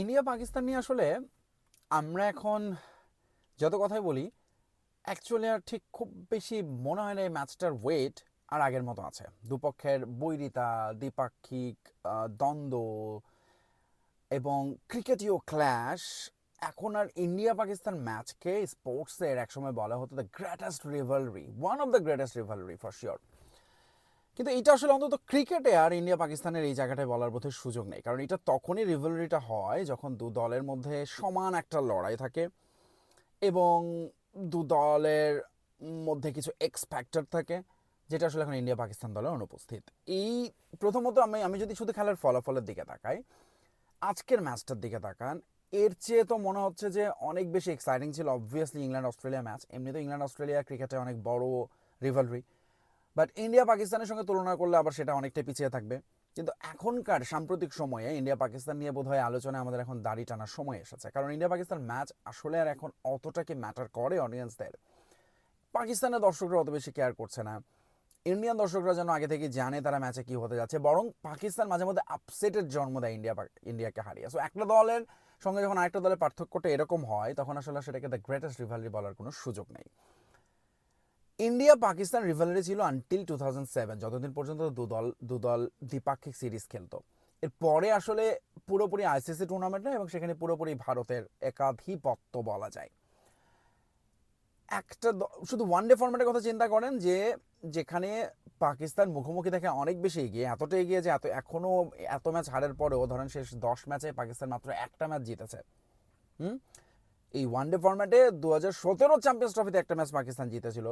India Pakistan নিয়ে আসলে আমরা এখন যত কথাই বলি অ্যাকচুয়ালি আর ঠিক খুব বেশি মনে হয় না এই ম্যাচটার ওয়েট আর আগের মতো আছে। দুপক্ষের বৈরিতা, দ্বিপাক্ষিক দ্বন্দ্ব এবং ক্রিকেটীয় ক্ল্যাশ এখন আর ইন্ডিয়া পাকিস্তান ম্যাচকে স্পোর্টসের একসময় বলা হতো the greatest rivalry one of the greatest rivalry for sure কিন্তু এটা আসলে অন্তত ক্রিকেটে আর ইন্ডিয়া পাকিস্তানের এই জায়গাটায় বলার বোধহয় সুযোগ নেই। কারণ এটা তখনই রিভেলরিটা হয় যখন দু দলের মধ্যে সমান একটা লড়াই থাকে এবং দু দলের মধ্যে কিছু এক্স ফ্যাক্টর থাকে, যেটা আসলে এখন ইন্ডিয়া পাকিস্তান দলে অনুপস্থিত। এই প্রথমত আমি আমি যদি শুধু খেলার ফলাফলের দিকে তাকাই, আজকের ম্যাচটার দিকে তাকান, এর চেয়ে তো মনে হচ্ছে যে অনেক বেশি এক্সাইটিং ছিল অবভিয়াসলি ইংল্যান্ড অস্ট্রেলিয়া ম্যাচ এমনিতে ইংল্যান্ড অস্ট্রেলিয়া ক্রিকেটে অনেক বড় রিভালরি বাট ইন্ডিয়া পাকিস্তানের সঙ্গে তুলনা করলে আবার সেটা অনেকটাই পিছিয়ে থাকবে। কিন্তু এখনকার সাম্প্রতিক সময়ে ইন্ডিয়া পাকিস্তান নিয়ে বোধহয় আলোচনায় আমাদের এখন দাড়ি টানার সময় এসেছে। কারণ ইন্ডিয়া পাকিস্তান ম্যাচ আসলে আর এখন অতটা কি ম্যাটার করে অডিয়েন্সদের পাকিস্তানের দর্শকরা অত বেশি কেয়ার করছে না। ইন্ডিয়ান দর্শকরা যেন আগে থেকে জানে তারা ম্যাচে কি হতে যাচ্ছে। বরং পাকিস্তান মাঝে মধ্যে আপসেটের জন্ম দেয় ইন্ডিয়া ইন্ডিয়াকে হারিয়ে। সো একটা দলের সঙ্গে যখন আরেকটা দলের পার্থক্যটা এরকম হয়, তখন আসলে সেটাকে দ্য গ্রেটেস্ট রিভালরি বলার কোনো সুযোগ নেই। ইন্ডিয়া পাকিস্তান রিভালরি ছিল আনটিল টু থাউজেন্ড সেভেন যতদিন পর্যন্ত দুদল দুদল দ্বিপাক্ষিক সিরিজ খেলতো। এরপরে আসলে পুরোপুরি আইসিসি টুর্নামেন্ট এবং সেখানে পুরোপুরি ভারতের একাধিপত্য বলা যায়। একটা শুধু ওয়ান ডে ফরম্যাটের কথা চিন্তা করেন যে, যেখানে পাকিস্তান মুখোমুখি থেকে অনেক বেশি এগিয়ে এতটা এগিয়ে যে এত, এখনও এত ম্যাচ হারের পরেও ধরেন শেষ দশ ম্যাচে পাকিস্তান মাত্র একটা ম্যাচ জিতেছে। হুম? এই ওয়ান ডে ফরম্যাটে দু হাজার সতেরো চ্যাম্পিয়ন্স ট্রফিতে একটা ম্যাচ পাকিস্তান জিতেছিল।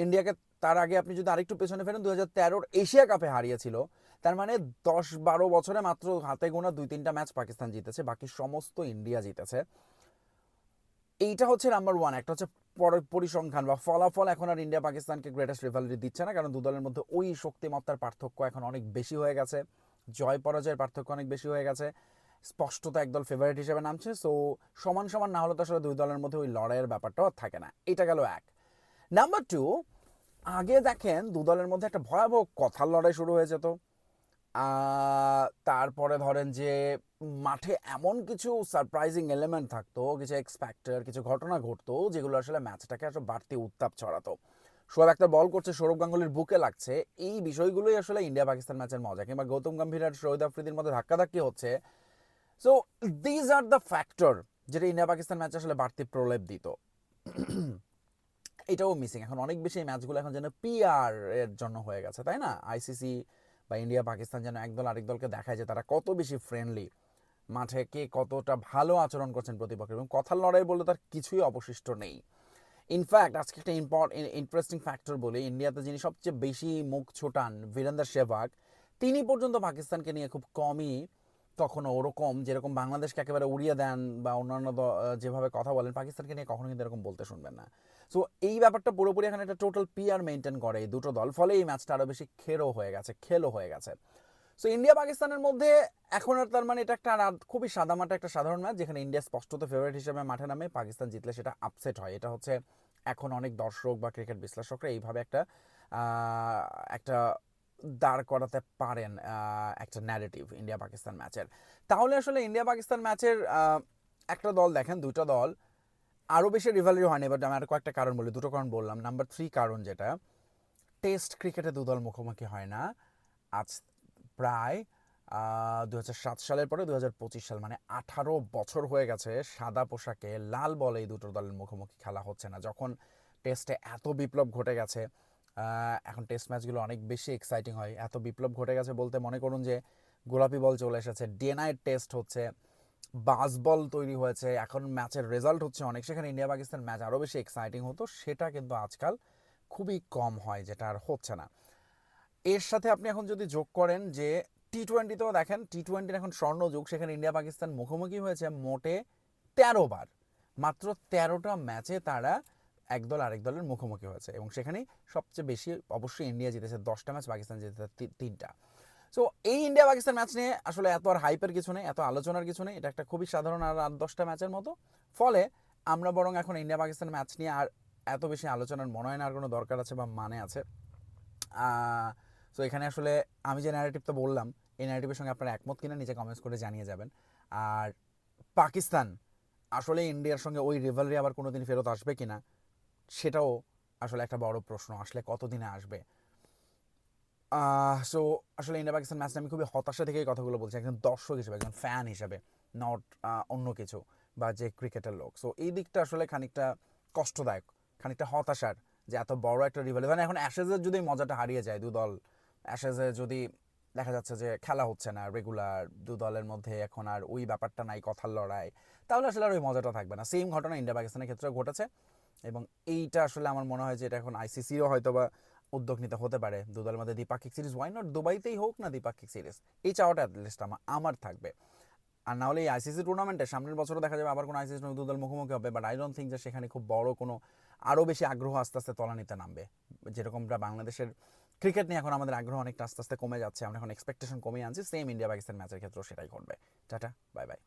ইন্ডিয়াকে তার আগে আপনি যদি আরেকটু পেছনে ফেরেন দু হাজার তেরোর এশিয়া কাপে হারিয়েছিল। তার মানে দশ বারো বছরে মাত্র হাতে গোনা দুই তিনটা ম্যাচ পাকিস্তান জিতেছে, বাকি সমস্ত ইন্ডিয়া জিতেছে। এইটা হচ্ছে নাম্বার ওয়ান একটা হচ্ছে পর- পরিসংখ্যান বা ফলাফল। এখন আর ইন্ডিয়া পাকিস্তানকে গ্রেটেস্ট রিভালরি দিচ্ছে না, কারণ দু দলের মধ্যে ওই শক্তিমত্তার পার্থক্য এখন অনেক বেশি হয়ে গেছে। জয় পরাজয়ের পার্থক্য অনেক বেশি হয়ে গেছে। স্পষ্টত একদল ফেভারিট হিসেবে নামছে সো সমান সমান না হলে তো আসলে দুই দলের মধ্যে ওই লড়াইয়ের ব্যাপারটাও থাকে না। এটা গেল এক। নাম্বার টু আগে দেখেন দু দলের মধ্যে একটা ভয়াবহ কথার লড়াই শুরু হয়ে যেত। তারপরে ধরেন যে মাঠে এমন কিছু সারপ্রাইজিং এলিমেন্ট থাকতো, কিছু এক্সপ্যাক্টর কিছু ঘটনা ঘটতো, যেগুলো আসলে ম্যাচটাকে আসলে বাড়তি উত্তাপ ছড়াতো। সোয়াব একটা বল করছে, সৌরভ গাঙ্গুলির বুকে লাগছে। এই বিষয়গুলোই আসলে ইন্ডিয়া পাকিস্তান ম্যাচের মজা, কিংবা গৌতম গম্ভীর আর শহীদ আফ্রিদির মধ্যে ধাক্কাধাক্কি হচ্ছে। So these are the factor যেটা ইন্ডিয়া পাকিস্তান ম্যাচে আসলে বাড়তি প্রলেপ দিত। এটাও মিসিং এখন অনেক বেশি ম্যাচগুলো এখন যেন পিআর এর জন্য হয়ে গেছে, তাই না? আইসিসি বা ইন্ডিয়া পাকিস্তান যেন একদল আরেক দলকে দেখায় যে তারা কত বেশি ফ্রেন্ডলি মাঠে কে কতটা ভালো আচরণ করছেন প্রতিপক্ষের। এবং কথার লড়াই বললে তার কিছুই অবশিষ্ট নেই। ইনফ্যাক্ট আজকে একটা ইম্পর্ট ইন্টারেস্টিং ফ্যাক্টর বলি ইন্ডিয়াতে যিনি সবচেয়ে বেশি মুখ ছোটান বীরেন্দ্র সেবাগ তিনি পর্যন্ত পাকিস্তানকে নিয়ে খুব কমই কখনো ওরকম, যেরকম বাংলাদেশকে একেবারে উড়িয়ে দেন বা অন্যান্য যেভাবে কথা বলেন, পাকিস্তানকে নিয়ে কখনো কিন্তু এরকম বলতে শুনবেন না। সো এই ব্যাপারটা পুরোপুরি এখানে একটা টোটাল পিআর মেনটেন করে এই দুটো দল। ফলে এই ম্যাচটা আরও বেশি খেরো হয়ে গেছে, খেলো হয়ে গেছে। সো ইন্ডিয়া পাকিস্তানের মধ্যে এখন আর তার মানে এটা একটা খুবই সাদামাটা একটা সাধারণ ম্যাচ যেখানে ইন্ডিয়া স্পষ্টত ফেভারিট হিসেবে মাঠে নামে, পাকিস্তান জিতলে সেটা আপসেট হয়। এটা হচ্ছে এখন অনেক দর্শক বা ক্রিকেট বিশ্লেষকরা এইভাবে একটা একটা দাঁড় করাতে পারেন একটা ন্যারেটিভ ইন্ডিয়া পাকিস্তান ম্যাচের তাহলে আসলে ইন্ডিয়া পাকিস্তান ম্যাচের একটা দল দেখেন দুটো দল আরও বেশি রিভালরি হয়নি বাট আমি আর কয়েকটা কারণ বলি। দুটো কারণ বললাম। নাম্বার থ্রি কারণ যেটা টেস্ট ক্রিকেটে দু দল মুখোমুখি হয় না। আজ প্রায় দু সাত সালের পরে দু হাজার পঁচিশ সাল মানে আঠারো বছর হয়ে গেছে, সাদা পোশাকে লাল বলে এই দুটো দলের মুখোমুখি খেলা হচ্ছে না। যখন টেস্টে এত বিপ্লব ঘটে গেছে এখন টেস্ট ম্যাচগুলো অনেক বেশি এক্সাইটিং হয়। এত বিপ্লব ঘটে গেছে বলতে মনে করুন যে গোলাপি বল চলে এসেছে ডে নাইট টেস্ট হচ্ছে, বাস বল তৈরি হয়েছে, এখন ম্যাচের রেজাল্ট হচ্ছে অনেক। সেখানে ইন্ডিয়া পাকিস্তান ম্যাচ আরও বেশি এক্সাইটিং হতো, সেটা কিন্তু আজকাল খুবই কম হয়, যেটা আর হচ্ছে না। এর সাথে আপনি এখন যদি যোগ করেন যে টি টোয়েন্টিতেও দেখেন টি টোয়েন্টির এখন স্বর্ণ যুগ, সেখানে ইন্ডিয়া পাকিস্তান মুখোমুখি হয়েছে মোটে তেরো বার। মাত্র তেরোটা ম্যাচে তারা একদল আরেক দলের মুখোমুখি হয়েছে এবং সেখানে সবচেয়ে বেশি অবশ্যই ইন্ডিয়া জিতেছে, দশটা ম্যাচ পাকিস্তান জিতেছে তিনটা। সো এই ইন্ডিয়া পাকিস্তান ম্যাচ নিয়ে আসলে এত আর হাইপের কিছু নেই, এত আলোচনার কিছু নেই, এটা একটা খুবই সাধারণ আর আট দশটা ম্যাচের মতো। ফলে আমরা বরং এখন ইন্ডিয়া পাকিস্তান ম্যাচ নিয়ে আর এত বেশি আলোচনার মনে হয় না আর কোনো দরকার আছে বা মানে আছে। সো এখানে আসলে আমি যে ন্যারেটিভটা বললাম, এই ন্যারেটিভের সঙ্গে আপনারা একমত কিনা নিজে কমেন্টস করে জানিয়ে যাবেন। আর পাকিস্তান, আসলে ইন্ডিয়ার সঙ্গে ওই রিভালরি আবার কোনোদিন ফেরত আসবে কিনা সেটাও আসলে একটা বড় প্রশ্ন, আসলে কতদিনে আসবে? সো আসলে ইন্ডিয়া পাকিস্তান ম্যাচটা আমি খুবই হতাশা থেকেই কথাগুলো বলছি, একজন দর্শক হিসেবে, একজন ফ্যান হিসেবে নট অন্য কিছু বা যে ক্রিকেটের লোক। সো এই দিকটা আসলে খানিকটা কষ্টদায়ক, খানিকটা হতাশার যে এত বড় একটা রিভালি মানে এখন অ্যাশেজের যদি মজাটা হারিয়ে যায় দু দল অ্যাশেজে যদি দেখা যাচ্ছে যে খেলা হচ্ছে না রেগুলার দু দলের মধ্যে এখন আর ওই ব্যাপারটা নাই, কথার লড়াই, তাহলে আসলে আর ওই মজাটা থাকবে না। সেম ঘটনা ইন্ডিয়া পাকিস্তানের ক্ষেত্রে ঘটেছে। এবং এইটা আসলে আমার মনে হয় যে এটা এখন আইসিসিরও হয়তো বা উদ্যোগ নিতে হতে পারে। দু দলের মধ্যে দ্বিপাক্ষিক সিরিজ ওয়াই নট দুবাইতেই হোক না দ্বিপাক্ষিক সিরিজ এই চাওয়াটা অ্যাটলিস্ট আমার আমার থাকবে। আর না হলে এই আইসিসি টুর্নামেন্টে সামনের বছরও দেখা যাবে আবার কোনো আইসিসি দু দল মুখোমুখি হবে বাট আই ডোন্ট থিঙ্ক যে সেখানে খুব বড় কোনো, আরও বেশি আগ্রহ আস্তে আস্তে তলানিতে নামবে। যেরকমটা বাংলাদেশের ক্রিকেট নিয়ে এখন আমাদের আগ্রহ অনেকটা আস্তে আস্তে কমে যাচ্ছে, আমরা এখন এক্সপেকটেশন কমিয়ে আনছি সেম ইন্ডিয়া পাকিস্তান ম্যাচের ক্ষেত্রেও সেটাই ঘটবে। Tata bye bye